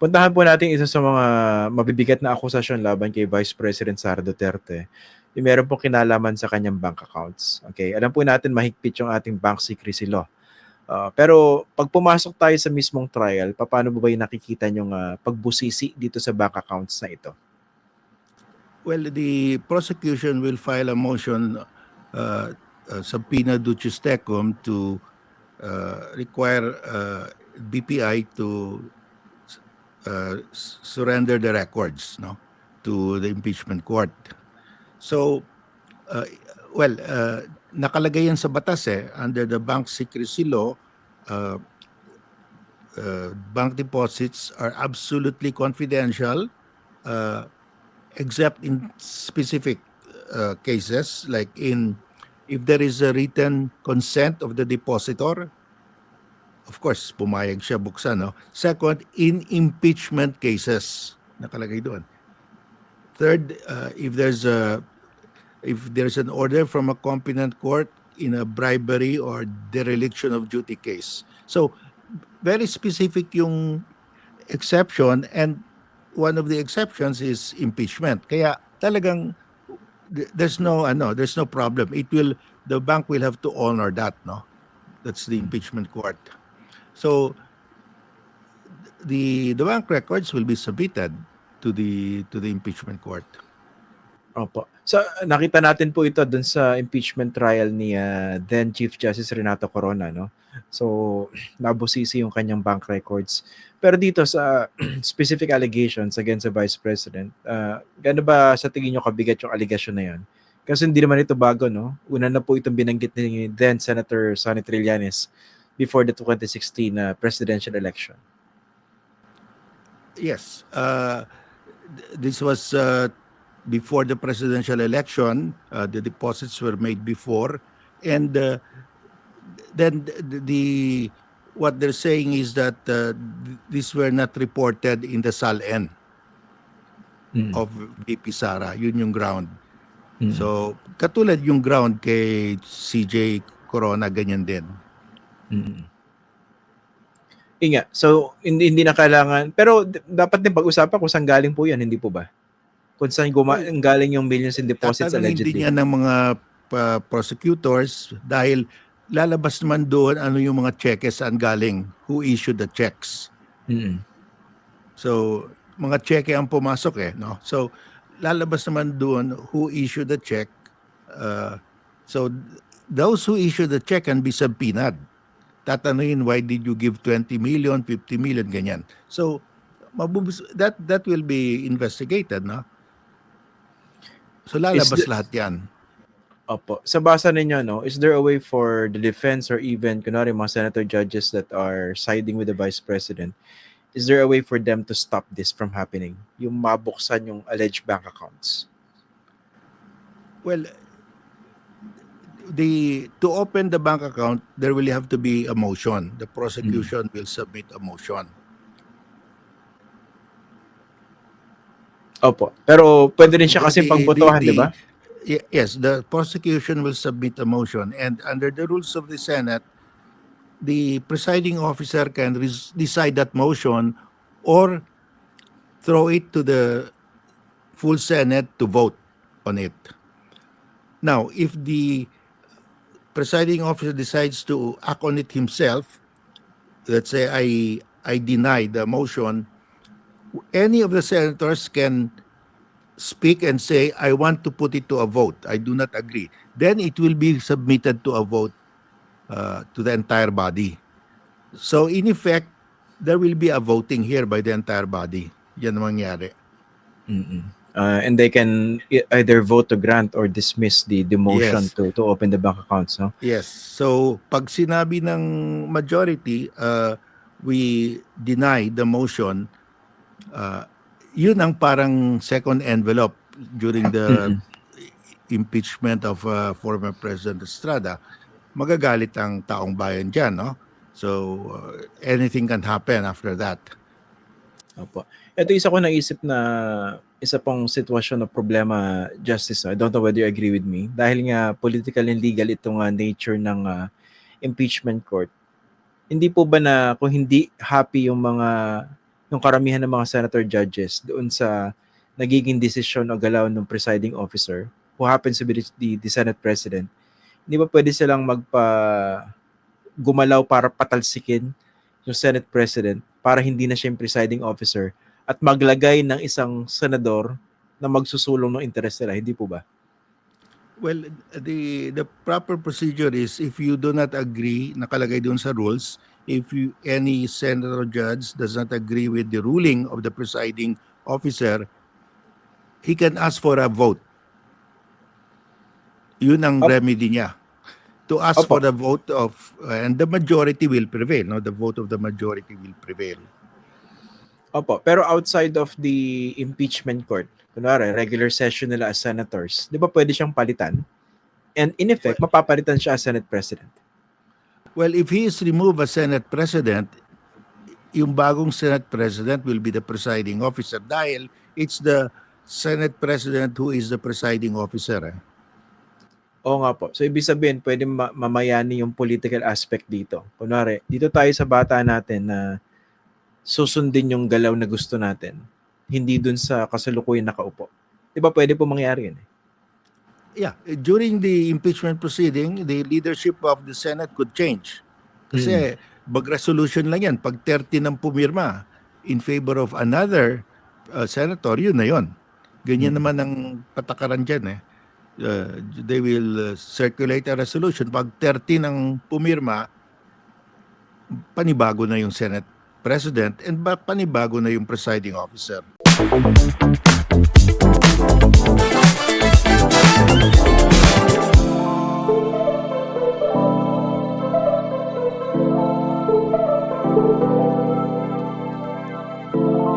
Puntahan po natin isa sa mga mabibigat na akusasyon laban kay Vice President Sara Duterte. Yung meron pong kinalaman sa kanyang bank accounts. Okay, alam po natin mahigpit yung ating bank secrecy law. Ah, pero pag pumasok tayo sa mismong trial, paano mo ba yung nakikita yung pagbusisi dito sa bank accounts na ito? Well, the prosecution will file a motion uh, uh, subpoena ducis tecum to uh, require uh, BPI to uh, surrender the records no to the impeachment court. So, uh, well, uh, nakalagay yan sa batas eh under the bank secrecy law. Uh, uh, bank deposits are absolutely confidential. Uh, except in specific uh, cases like in if there is a written consent of the depositor of course pumayag siya buksan no second in impeachment cases nakalagay doon third uh, if there's a if there's an order from a competent court in a bribery or dereliction of duty case so very specific yung exception and one of the exceptions is impeachment. Kaya talagang th- there's no ano, there's no problem. It will the bank will have to honor that, no? That's the impeachment court. So the the bank records will be submitted to the to the impeachment court. Opo. So nakita natin po ito dun sa impeachment trial ni ah, then Chief Justice Renato Corona, no? So nabusisi yung kanyang bank records. Pero dito sa specific allegations against the Vice President, uh, gaano ba sa tingin nyo kabigat yung allegation na yan? Kasi hindi naman ito bago, no? Una na po itong binanggit ni then Senator Sonny Trillanes before the 2016 na presidential election. Yes. Uh, th- this was uh, before the presidential election. Uh, the deposits were made before, and uh, then the, the what they're saying is that uh, th- these were not reported in the SALN Mm. of VP Sara. Yun yung ground. Mm. So, katulad yung ground kay CJ Corona, ganyan din. Mm. Inga, so hindi, hindi na kailangan, pero dapat din pag-usapan kung saan galing po yan, hindi po ba? Kung saan guma- galing yung millions in deposits Tatanungin din allegedly. yan ng mga pa- prosecutors dahil lalabas naman doon ano yung mga cheques saan galing, who issued the checks. Mm. So, mga cheque ang pumasok eh, no? So, lalabas naman doon who issued the check. Uh, so, those who issued the check can be subpoenaed. Tatanungin, why did you give 20 million, 50 million, ganyan. So, mabubus- that that will be investigated, no? So, lalabas the- lahat yan. Opo. Sa basa ninyo, no, is there a way for the defense or even, kunwari, mga senator judges that are siding with the vice president, is there a way for them to stop this from happening? Yung mabuksan yung alleged bank accounts? Well, the to open the bank account, there will have to be a motion. The prosecution will submit a motion. Opo. Pero pwede rin siya kasi pagbotohan, di ba? Ye- Yes, the prosecution will submit a motion, and under the rules of the Senate, the presiding officer can decide that motion or throw it to the full Senate to vote on it. Now, if the presiding officer decides to act on it himself, let's say I I deny the motion, any of the senators can speak and say, I want to put it to a vote. I do not agree. Then it will be submitted to a vote uh, to the entire body. So in effect, there will be a voting here by the entire body. Yan ang mangyari. Mm-mm. Uh, and they can e- either vote to grant or dismiss the, the motion Yes. to, to open the bank accounts, no? Yes. So pag sinabi ng majority, uh, we deny the motion, uh, yun ang parang second envelope during the impeachment of uh, former President Estrada. Magagalit ang taong bayan dyan, no? So uh, anything can happen after that. Opo. Ito isa ko naisip na isa pang sitwasyon na problema, Justice. I don't know whether you agree with me. Dahil nga political and legal itong ah, nature ng ah, impeachment court. Hindi po ba na kung hindi happy yung mga yung karamihan ng mga senator judges doon sa nagiging desisyon o galaw ng presiding officer who happens to be the, the Senate President, hindi ba pwede silang magpa gumalaw para patalsikin yung Senate President para hindi na siya yung presiding officer at maglagay ng isang senador na magsusulong ng interes nila, hindi po ba? Well, the the proper procedure is if you do not agree, nakalagay doon sa rules, if you any senator or judge does not agree with the ruling of the presiding officer, he can ask for a vote. Yun ang Opo. remedy niya. To ask Opo. for the vote of and the majority will prevail, no? The vote of the majority will prevail. Opo, pero outside of the impeachment court, kunwari, regular session nila as senators, di ba pwede siyang palitan? And in effect, mapapalitan siya as Senate President. Well, if he is removed as Senate President, yung bagong Senate President will be the presiding officer dahil it's the Senate President who is the presiding officer. eh. Oo nga po. So, ibig sabihin, pwede ma- mamayani yung political aspect dito. Kunwari, dito tayo sa bata natin na susundin yung galaw na gusto natin, hindi dun sa kasalukuyan nakaupo. Di ba pwede po mangyari yun? eh? Yeah, during the impeachment proceeding, the leadership of the Senate could change. Kasi mag-resolution lang yan. Pag 30 ng pumirma in favor of another uh, senator, yun na yun. Ganyan Mm. naman ang patakaran dyan eh. Uh, they will uh, circulate a resolution. Pag 30 ng pumirma, panibago na yung Senate President and ba panibago na yung presiding officer.